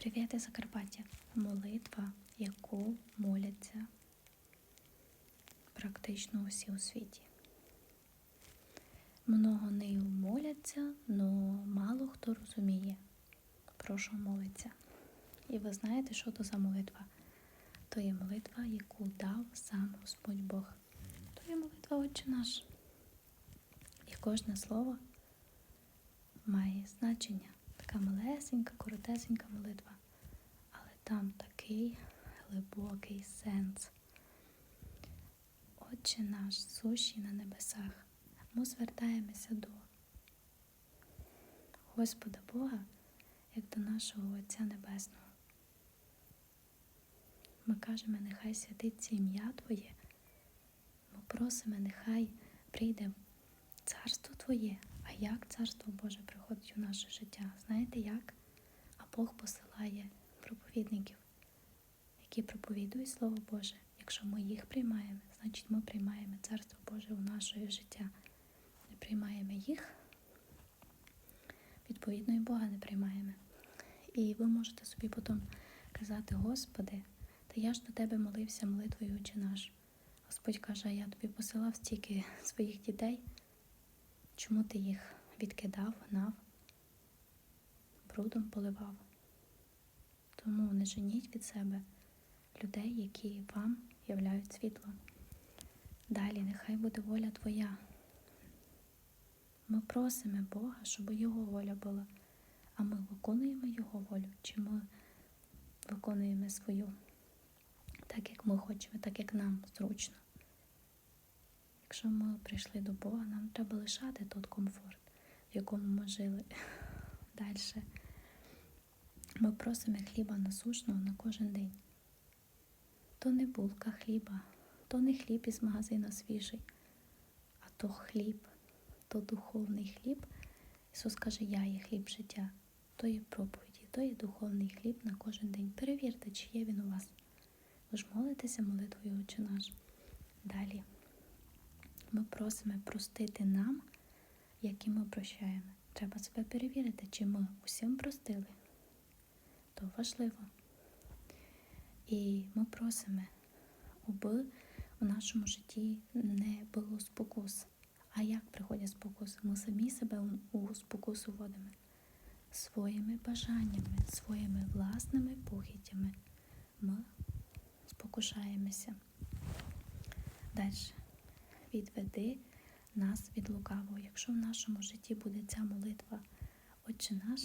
Привіт, Закарпаття. Молитва, яку моляться практично усі у світі. Много нею моляться, але мало хто розуміє, про що молиться. І ви знаєте, що то за молитва? То є молитва, яку дав сам Господь Бог. То є молитва Отче наш. І кожне слово має значення. Така малесенька, коротесенька молитва. Але там такий глибокий сенс. Отче наш, сущий на небесах, ми звертаємося до Господа Бога, як до нашого Отця Небесного. Ми кажемо, нехай святиться ім'я Твоє. Ми просимо, нехай прийде царство Твоє. А як царство Боже приходить у наше життя? Знаєте як? А Бог посилає проповідників, які проповідують Слово Боже. Якщо ми їх приймаємо, значить ми приймаємо Царство Боже у наше життя. Не приймаємо їх, відповідно, і Бога не приймаємо. І ви можете собі потім казати, Господи, та я ж до Тебе молився молитвою Отче наш. Господь каже, я тобі посилав стільки своїх дітей. Чому ти їх відкидав, гнав, брудом поливав? Тому не женіть від себе людей, які вам являють світло. Далі, нехай буде воля Твоя. Ми просимо Бога, щоб Його воля була, а ми виконуємо Його волю, чи ми виконуємо свою, так як ми хочемо, так як нам зручно. Якщо ми прийшли до Бога, нам треба лишати той комфорт, в якому ми жили. Далі. Ми просимо хліба насушного на кожен день. То не булка хліба, то не хліб із магазину свіжий, а то хліб, то духовний хліб. Ісус каже, я є хліб життя, то є проповіді, то є духовний хліб на кожен день. Перевірте, чи є він у вас. Ви ж молитеся молитвою Отче наш. Далі. Ми просимо простити нам, як і ми прощаємо. Треба себе перевірити, чи ми усім простили. То важливо. І ми просимо, аби у нашому житті не було спокус. А як приходять спокуси? Ми самі себе у спокусу вводимо своїми бажаннями, своїми власними похитями. Ми спокушаємося. Далі відведи нас від лукавого. Якщо в нашому житті буде ця молитва, Отче наш,